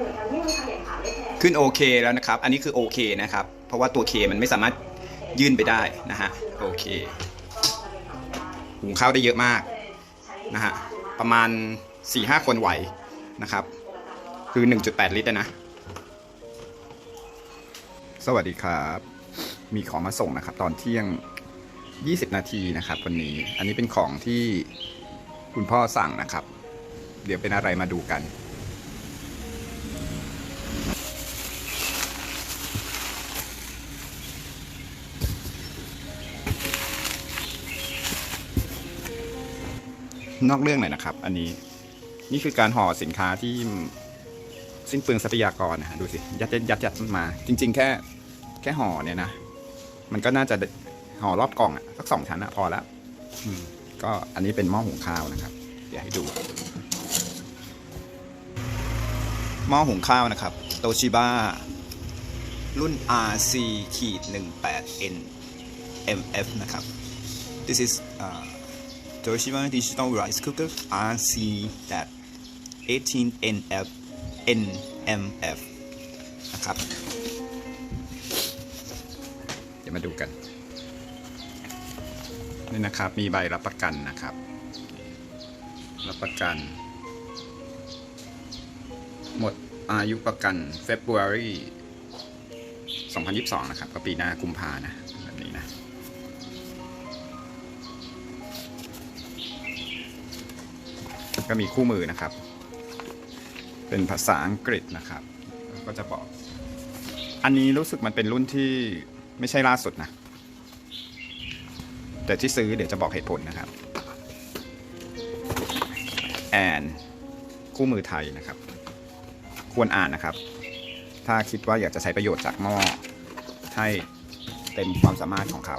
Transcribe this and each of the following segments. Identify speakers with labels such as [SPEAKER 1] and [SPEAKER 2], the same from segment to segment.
[SPEAKER 1] เหมือนกันไม่มีใครอยากขายได้แพง
[SPEAKER 2] ขึ้นโอเคแล้วนะครับ อันนี้คือโอเคนะครับ เพราะว่าตัวเคมันไม่สามารถยื่นไปได้นะฮะ โอเค หุงข้าวได้เยอะมากนะฮะ ประมาณ 4-5 คนไหวนะครับ คือ 1.8 ลิตรนะ สวัสดีครับ มีของมาส่งนะครับ ตอนเที่ยง 20 นาทีนะครับวันนี้ อันนี้เป็นของที่คุณพ่อสั่งนะครับ เดี๋ยวเป็นอะไรมาดูกัน นอกเรื่องหน่อยนะครับ อันนี้นี่คือการห่อสินค้าที่สิ้นเปลืองทรัพยากรนะฮะดูสิยัดยัดยัดยัดมา จริง ๆ แค่แค่ห่อเนี่ยนะมันก็น่าจะห่อรอบกล่องอะสักสองชั้นอะพอแล้วอืมก็อันนี้เป็นหม้อหุงข้าวนะครับ เดี๋ยวให้ดูหม้อหุงข้าวนะครับโตชิบ้ารุ่น RC ขีด 18 N MF นะครับ this is uh, Toshiba Digital Rice Cooker RC that 18 NF NMF นะครับ เดี๋ยวมาดูกัน นี่นะครับ มีใบรับประกันนะครับ รับประกัน หมดอายุประกัน February 2022 นะครับ ก็ปีหน้ากุมภานะ ก็มีคู่มือนะครับ เป็นภาษาอังกฤษนะครับ ก็จะบอก อันนี้รู้สึกมันเป็นรุ่นที่ไม่ใช่ล่าสุดนะ แต่ที่ซื้อเดี๋ยวจะบอกเหตุผลนะครับแอนคู่มือไทยนะครับ ควรอ่านนะครับ ถ้าคิดว่าอยากจะใช้ประโยชน์จากหม้อให้เต็มความสามารถของเขา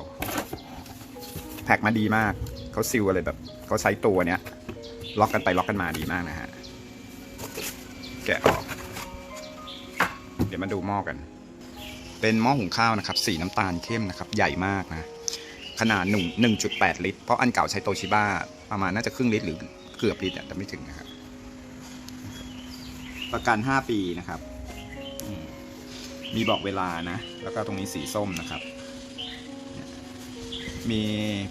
[SPEAKER 2] แพ็กมาดีมาก เขาซิลอะไรแบบ เขาใช้ตัวเนี้ย ล็อกกันไปล็อกกันมาดีมากนะฮะ แกะออก เดี๋ยวมาดูหม้อกัน เป็นหม้อหุงข้าวนะครับ สีน้ำตาลเข้มนะครับ ใหญ่มากนะ ขนาดหนึ่งหนึ่งจุดแปดลิตร เพราะอันเก่าใช้โตชิบ้าประมาณน่าจะครึ่งลิตรหรือเกือบลิตรแต่ไม่ถึงนะครับ ประกัน5ปีนะครับ มีบอกเวลานะ แล้วก็ตรงนี้สีส้มนะครับ มี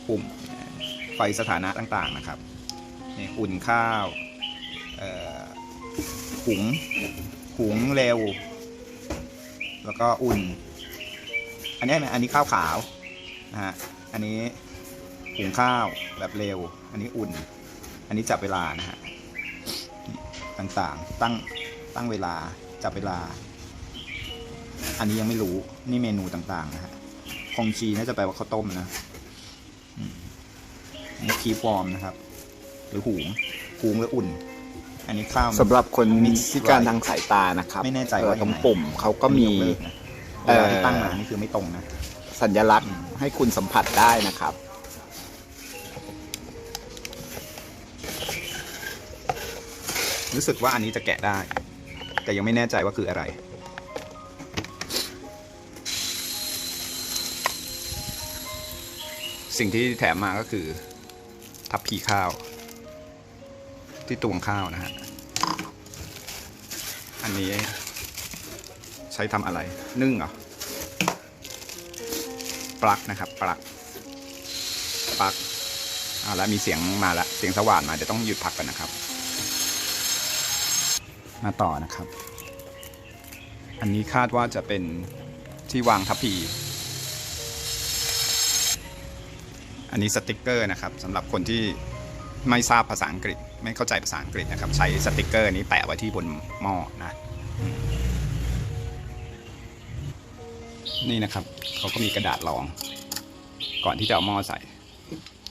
[SPEAKER 2] ปุ่มไฟสถานะต่างๆนะครับ นี่อุ่นข้าวหุงหุงเร็ว แล้วก็อุ่น อันนี้อันนี้ข้าวขาวนะฮะอันนี้หุงข้าวแบบเร็ว อันนี้อุ่น อันนี้จับเวลานะฮะต่างๆตั้งตั้งเวลาจับเวลา อันนี้ยังไม่รู้นี่เมนูต่างๆนะฮะคงชีน่าจะแปลว่าข้าวต้มนะนี่คีฟอร์มนะครับ หรือหุงหุงหรืออุ่น อันนี้ข้าว
[SPEAKER 3] สำหรับคน
[SPEAKER 2] Mix
[SPEAKER 3] พิการทางสายตานะครับ
[SPEAKER 2] ไม่แน่ใจว่า
[SPEAKER 3] เอ่อตรง
[SPEAKER 2] ยังไง
[SPEAKER 3] ปุ่มเขาก็มี
[SPEAKER 2] ยเลินะ
[SPEAKER 3] เอ่
[SPEAKER 2] เว
[SPEAKER 3] อ
[SPEAKER 2] ลาที่ตั้งมานี่คือไม่ตรงนะ
[SPEAKER 3] สัญลักษณ์
[SPEAKER 2] อืม
[SPEAKER 3] ให้คุณสัมผัสได้นะครับ
[SPEAKER 2] รู้สึกว่าอันนี้จะแกะได้ แต่ยังไม่แน่ใจว่าคืออะไร สิ่งที่แถมมาก็คือ ทับพีข้าว ที่ตวงข้าวนะฮะ อันนี้ใช้ทำอะไร นึ่งเหรอ ปลั๊กนะครับ ปลั๊ก ปลั๊กอ่าแล้วมีเสียงมาแล้วเสียงสว่านมาเดี๋ยวต้องหยุดพักกันนะครับ มาต่อนะครับ อันนี้คาดว่าจะเป็นที่วางทัพพี อันนี้สติกเกอร์นะครับสำหรับคนที่ไม่ทราบภาษาอังกฤษ ไม่เข้าใจภาษาอังกฤษนะครับ ใช้สติกเกอร์นี้แปะไว้ที่บนหม้อนะนี่นะครับเขาก็มีกระดาษรอง ก่อนที่จะเอาหม้อใส่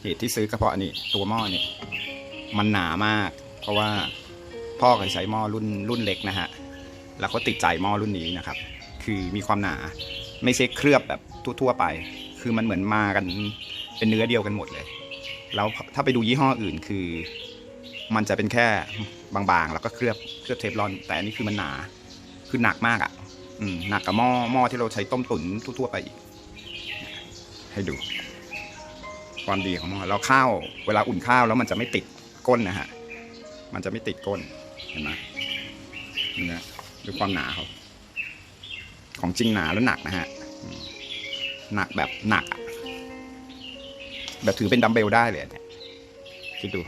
[SPEAKER 2] เหตุที่ซื้อก็เพราะนนี้ตัวหม้อนี่มันหนามาก เพราะว่าพ่อเคยใช้หม้อรุ่นรุ่นเล็กนะฮะแล้วเขาติดใจหม้อรุ่นนี้นะครับ คือมีความหนา ไม่ใช่เคลือบแบบทั่วๆไป คือมันเหมือนมากันเป็นเนื้อเดียวกันหมดเลย แล้วถ้าไปดูยี่ห้ออื่นคือ มันจะเป็นแค่บางๆ แล้วก็เคลือบเคลือบเทฟลอน แต่อันนี้คือมันหนาคือหนักมากอะ่ะหนักกับหม้อหม้อที่เราใช้ต้มตุ๋นทั่วๆไปอีก ให้ดู ความดีของหม้อแล้วข้าวเวลาอุ่นข้าวแล้วมันจะไม่ติดก้นนะฮะ มันจะไม่ติดก้นเห็นไหมนี่นะดูความหนาเขาของจริงหนาแล้วหนักนะฮะหนักแบบหนักแบบถือเป็นดัมเบลได้เลยเนี่ยคิดดู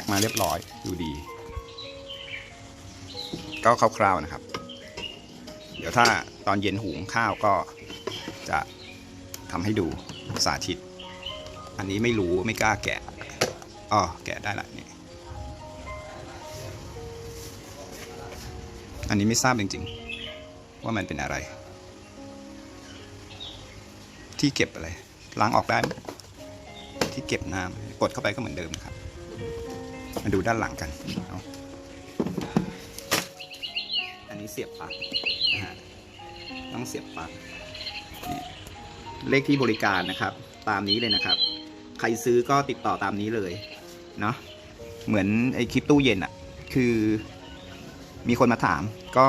[SPEAKER 2] แฮกมาเรียบร้อยดูดี ก็คร่าวๆนะครับ เดี๋ยวถ้าตอนเย็นหุงข้าวก็จะทำให้ดูสาธิต อันนี้ไม่รู้ไม่กล้าแกะอ๋อแกะได้ละนี่อันนี้ไม่ทราบจริงๆ ว่ามันเป็นอะไร ที่เก็บอะไรล้างออกได้ไหมที่เก็บน้ำกดเข้าไปก็เหมือนเดิมนะครับ มาดูด้านหลังกันเอาอันนี้เสียบปลั๊กนะฮะต้องเสียบปลั๊กเลขที่บริการนะครับ ตามนี้เลยนะครับ ใครซื้อก็ติดต่อตามนี้เลยเนาะเหมือนไอคลิปตู้เย็นอะคือมีคนมาถามก็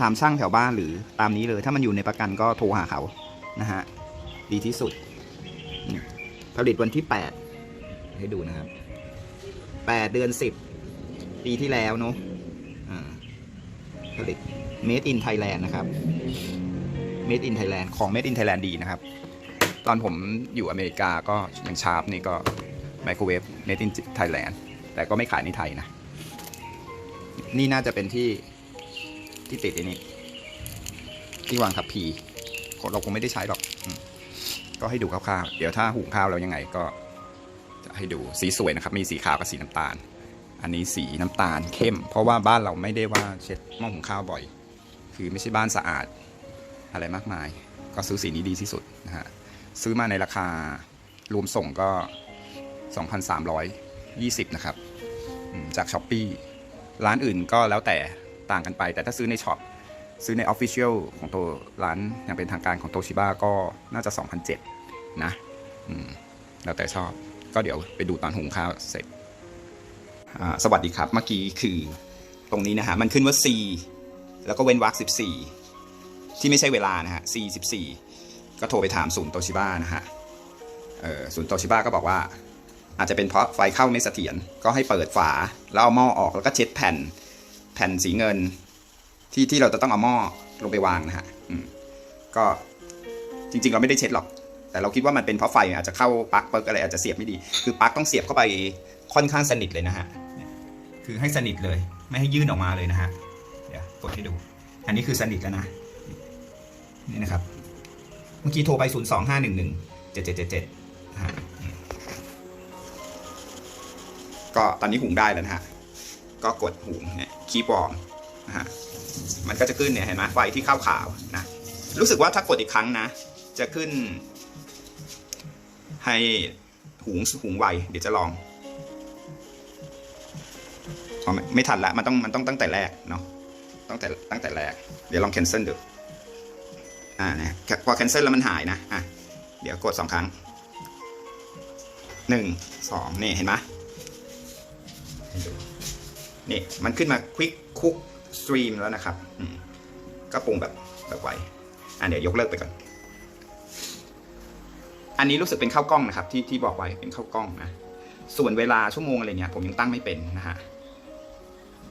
[SPEAKER 2] ถามช่างแถวบ้านหรือตามนี้เลย ถ้ามันอยู่ในประกันก็โทรหาเขานะฮะ ดีที่สุด ผลิตวันที่ 8 ให้ดูนะครับ 8เดือน10ปีที่แล้วเนอะผลิต Made in Thailand นะครับ Made in Thailand ของ Made in Thailand ดีนะครับ ตอนผมอยู่อเมริกาก็อย่างชาร์ปนี่ก็ไมโครเวฟ Made in Thailand แต่ก็ไม่ขายในไทยนะ นี่น่าจะเป็นที่ที่ติดไอ้นี่ ที่วางทับพีเราคงไม่ได้ใช้หรอก ก็ให้ดูคร่าวๆ เดี๋ยวถ้าหุงข้าวแล้วยังไงก็ ให้ดูสีสวยนะครับมีสีขาวกับสีน้ำตาล อันนี้สีน้ำตาลเข้ม เพราะว่าบ้านเราไม่ได้ว่าเช็ดหม้อหุงข้าวบ่อย คือไม่ใช่บ้านสะอาดอะไรมากมาย ก็ซื้อสีนี้ดีที่สุดนะฮะซื้อมาในราคารวมส่งก็ 2,320 นะครับ จากช้อปปี้ร้านอื่นก็แล้วแต่ต่างกันไป แต่ถ้าซื้อในช็อปซื้อในออฟฟิเชียลของตัวร้านอย่างเป็นทางการของโตชิบ้าก็น่าจะ 2,007นะแล้วแต่ชอบ ก็เดี๋ยวไปดูตอนหุงข้าวเสร็จสวัสดีครับเมื่อกี้คือตรงนี้นะฮะมันขึ้นว่า C แล้วก็เว้นวรรค14 ที่ไม่ใช่เวลานะฮะ C 14ก็โทรไปถามศูนย์โตชิบ้านะฮะศูนย์โตชิบ้าก็บอกว่า อาจจะเป็นเพราะไฟเข้าไม่เสถียรก็ให้เปิดฝาแล้วเอาหม้อออกแล้วก็เช็ดแผ่นแผ่นสีเงิน ที่ที่เราจะต้องเอาหม้อลงไปวางนะฮะก็จริงๆ เราไม่ได้เช็ดหรอก แต่เราคิดว่ามันเป็นเพราะไฟอาจจะเข้าปลั๊กเปิร์กอะไรอาจจะเสียบไม่ดี คือปลั๊กต้องเสียบเข้าไปค่อนข้างสนิทเลยนะฮะคือให้สนิทเลย ไม่ให้ยื่นออกมาเลยนะฮะเดี๋ยวกดให้ดู อันนี้คือสนิทแล้วนะนี่นะครับ เมื่อกี้โทรไป 0 2 5 1 1 7 7 7 7นะฮะก็ตอนนี้หุงได้แล้วนะฮะ ก็กดหุงเนี่ยคีย์บอร์ดนะฮะ มันก็จะขึ้นเนี่ยเห็นไหมไฟที่เข้าขาวนะ รู้สึกว่าถ้ากดอีกครั้งนะ จะขึ้น ให้หุงหุงไวเดี๋ยวจะลองอไม่ไม่ทันละมันต้องมันต้องตั้งแต่แรกเนาะตั้งแต่ตั้งแต่แรก เดี๋ยวลอง cancel ดูอ่านะพอ cancel แล้วมันหายนะอะเดี๋ยวกดสองครั้งหนึ่งสองนี่เห็นไหมนี่มันขึ้นมา quick cook stream แล้วนะครับก็ปรุงแบบแบบไวอะเดี๋ยวยกเลิกไปก่อน อันนี้รู้สึกเป็นข้าวกล้องนะครับที่ที่บอกไว้เป็นข้าวกล้องนะส่วนเวลาชั่วโมงอะไรเงี้ยผมยังตั้งไม่เป็นนะฮะ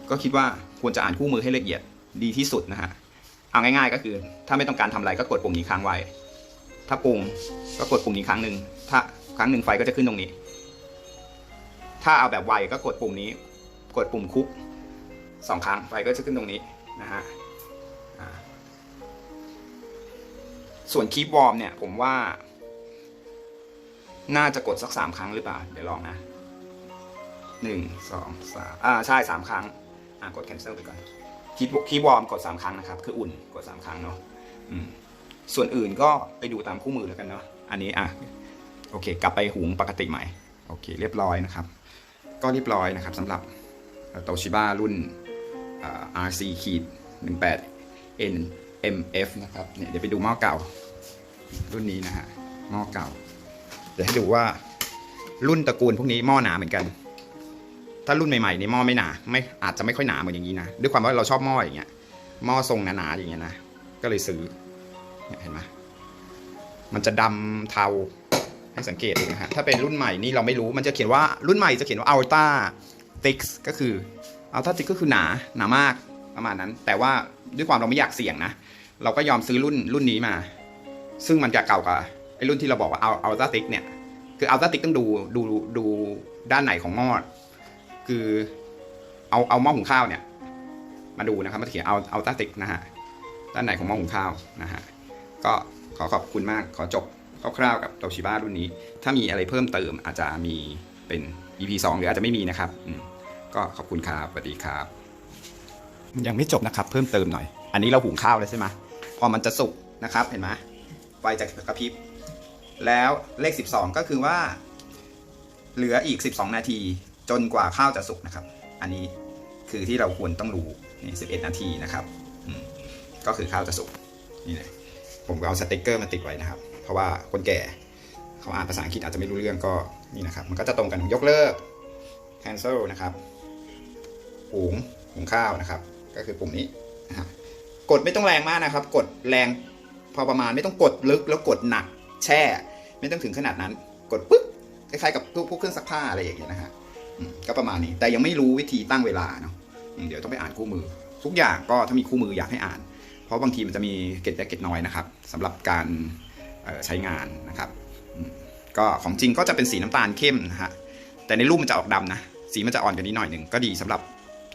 [SPEAKER 2] ก็คิดว่าควรจะอ่านคู่มือให้ละเอียดดีที่สุดนะฮะเอาง่ายๆก็คือ ถ้าไม่ต้องการทำอะไรก็กดปุ่มนี้ค้างไว้ ถ้าปรุงก็กดปุ่มนี้ครั้งหนึ่งถ้าครั้งหนึ่งไฟก็จะขึ้นตรงนี้ ถ้าเอาแบบไวก็กดปุ่มนี้ กดปุ่มคุกสองครั้งไฟก็จะขึ้นตรงนี้นะฮะส่วนคีบวอร์มเนี่ยผมว่า น่าจะกดสักสามครั้งหรือเปล่า เดี๋ยวลองนะหนึ่งสองสามอ่าใช่สามครั้ง อ่ากด cancel ไปก่อนคีย์คีย์วอร์มกด3ครั้งนะครับ คืออุ่นกด3ครั้งเนาะส่วนอื่นก็ไปดูตามคู่มือแล้วกันเนาะอันนี้อะโอเค กลับไปหุงปกติใหม่ โอเค เรียบร้อยนะครับ ก็เรียบร้อยนะครับสำหรับโตชิบ้ารุ่น RC ขีด18 NMF นะครับเนี่ยเดี๋ยวไปดูหม้อเก่า รุ่นนี้นะฮะหม้อเก่า เดี๋ยวให้ดูว่ารุ่นตระกูลพวกนี้หม้อหนาเหมือนกัน ถ้ารุ่นใหม่ๆนี่หม้อไม่หนา ไม่อาจจะไม่ค่อยหนาเหมือนอย่างนี้นะ ด้วยความว่าเราชอบหม้ออย่างเงี้ย หม้อทรงหนาๆอย่างเงี้ยนะ ก็เลยซื้อเห็นไหมมันจะดำเทาให้สังเกตดูนะฮะ ถ้าเป็นรุ่นใหม่นี่เราไม่รู้ มันจะเขียนว่ารุ่นใหม่จะเขียนว่า Ultra thick ก็คือ ultra thick ก็คือหนาหนามากประมาณนั้น แต่ว่าด้วยความเราไม่อยากเสี่ยงนะ เราก็ยอมซื้อรุ่นรุ่นนี้มา ซึ่งมันจะเก่ากว่า อ้รุ่นที่เราบอกว่าเอา ultra thick เนี่ย คือ ultra thick ต้องดูดูดูด้านไหนของหม้อคือเอาเอาหม้อหุงข้าวเนี่ย มาดูนะครับมาเขียนเอาเอา ultra thick นะฮะด้านไหนของหม้อหุงข้าวนะฮะก็ขอขอบคุณมากขอจบคร่าวๆกับโตชิบ้ารุ่นนี้ ถ้ามีอะไรเพิ่มเติมอาจจะมีเป็น EP 2 หรืออาจจะไม่มีนะครับก็ขอบคุณครับสวัสดีครับ ยังไม่จบนะครับ เพิ่มเติมหน่อย อันนี้เราหุงข้าวแล้วใช่ไหมพอมันจะสุกนะครับ เห็นไหมไฟจะกระพริบ แล้วเลข 12 ก็คือว่า เหลืออีก 12 นาที จนกว่าข้าวจะสุกนะครับ อันนี้คือที่เราควรต้องรู้นี่11 นาทีนะครับก็คือข้าวจะสุกนี่เลยผมเอาสติกเกอร์มาติดไว้นะครับ เพราะว่าคนแก่เขาอ่านภาษาอังกฤษอาจจะไม่รู้เรื่องก็นี่นะครับ มันก็จะตรงกันยกเลิก cancel นะครับหุงหุงข้าวนะครับ ก็คือปุ่มนี้กดไม่ต้องแรงมากนะครับ กดแรงพอประมาณไม่ต้องกดลึกแล้วกดหนัก แช่ ไม่ต้องถึงขนาดนั้น กดปึ๊บคล้ายๆกับพวกเครื่องซักผ้าอะไรอย่างเงี้ยนะฮะก็ประมาณนี้ แต่ยังไม่รู้วิธีตั้งเวลาเนาะเดี๋ยวต้องไปอ่านคู่มือ ทุกอย่างก็ถ้ามีคู่มืออยากให้อ่าน เพราะบางทีมันจะมีเกร็ดเล็กเกร็ดน้อยนะครับสำหรับการใช้งานนะครับก็ของจริงก็จะเป็นสีน้ำตาลเข้มนะฮะแต่ในรูปมันจะออกดำนะ สีมันจะอ่อนกว่านี้หน่อยหนึ่งก็ดีสำหรับ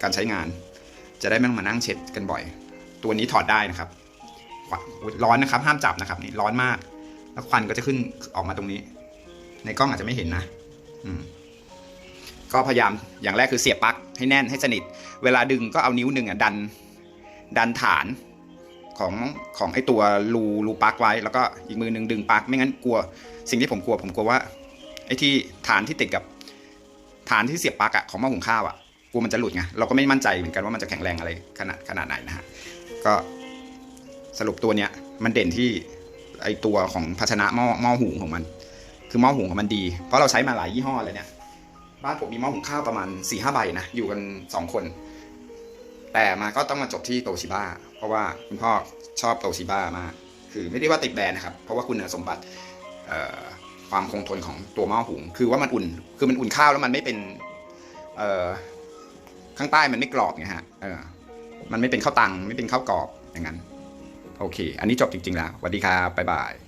[SPEAKER 2] การใช้งาน จะได้ไม่ต้องมานั่งเช็ดกันบ่อย ตัวนี้ถอดได้นะครับร้อนนะครับห้ามจับนะครับนี่ร้อนมาก แล้วควันก็จะขึ้นออกมาตรงนี้ ในกล้องอาจจะไม่เห็นนะ อืมก็พยายามอย่างแรกคือเสียบปลั๊กให้แน่นให้สนิท เวลาดึงก็เอานิ้วหนึ่งอะดัน ดันฐานของของไอตัวรูรูปลั๊กไว้ แล้วก็อีกมือหนึ่งดึงปลั๊กไม่งั้นกลัว สิ่งที่ผมกลัว ผมกลัวว่าไอที่ฐานที่ติดกับฐานที่เสียบปลั๊กอะของหม้อหุงข้าวอะกลัวมันจะหลุดไงเราก็ไม่มั่นใจเหมือนกันว่ามันจะแข็งแรงอะไรขนาดขนาดไหนนะฮะก็สรุปตัวเนี้ยมันเด่นที่ ไอตัวของภาชนะหม้อหม้อหุงของมัน คือหม้อหุงของมันดี เพราะเราใช้มาหลายยี่ห้อเลยเนี่ยบ้านผมมีหม้อหุงข้าวประมาณ4ี่ห้าใบนะอยู่กันสองคน แต่มาก็ต้องมาจบที่โตชิบ้าเพราะว่าคุณพ่อชอบโตชิบ้ามากคือไม่ได้ว่าติดแบรนด์นะครับ เพราะว่าคุณสมบัติความคงทนของตัวหม้อหุง คือว่ามันอุ่น คือมันอุ่นข้าวแล้วมันไม่เป็นข้างใต้มันไม่กรอบไงฮะมันไม่เป็นข้าวตังไม่เป็นข้าวกรอบอย่างนั้น โอเค อันนี้จบจริงๆแล้วสวัสดีครับบ๊ายบาย